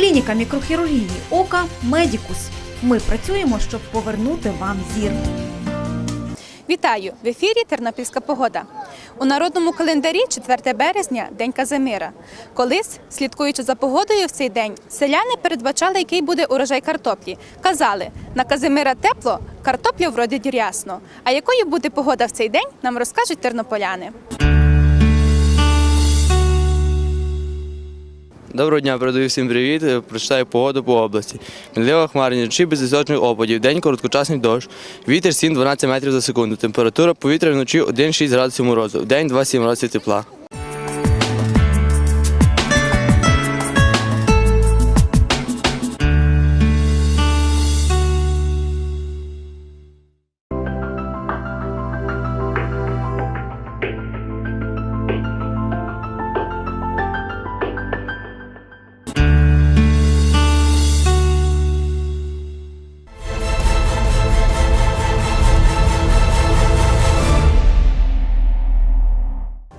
Клініка мікрохірургії ока Медікус. Ми працюємо, щоб повернути вам зір. Вітаю! В ефірі Тернопільська погода. У народному календарі 4 березня День Казимира. Колись, слідкуючи за погодою в цей день, селяни передбачали, який буде урожай картоплі. Казали, на Казимира тепло, картопля вродить рясно. А якою буде погода в цей день, нам розкажуть тернополяни. Доброго дня, передаю всім привіт. Е, Прочитаю погоду по області. Мінлива хмарність, чи без височних опадів, день короткочасний дощ, вітер 7-12 метрів за секунду, температура повітря вночі 1-6 градусів морозу, в день 2-7 градусів тепла.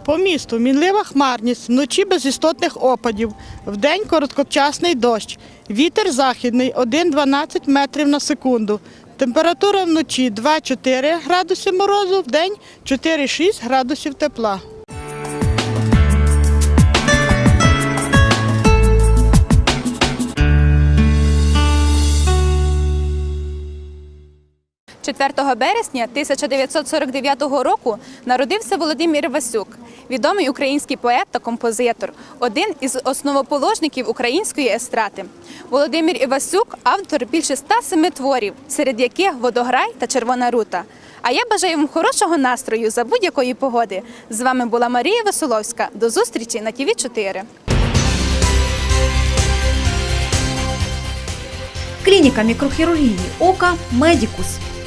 По місту мінлива хмарність, вночі без істотних опадів, вдень короткочасний дощ, вітер західний 1-12 метрів на секунду. Температура вночі 2-4 градуси морозу, вдень 4-6 градусів тепла. – 4 березня 1949 року народився Володимир Васюк, відомий український поет та композитор, один із основоположників української естради. Володимир Івасюк – автор більше 107 творів, серед яких «Водограй» та «Червона рута». А я бажаю вам хорошого настрою за будь-якої погоди. З вами була Марія Василовська. До зустрічі на ТВ 4 Клініка мікрохірургії ока Медікус.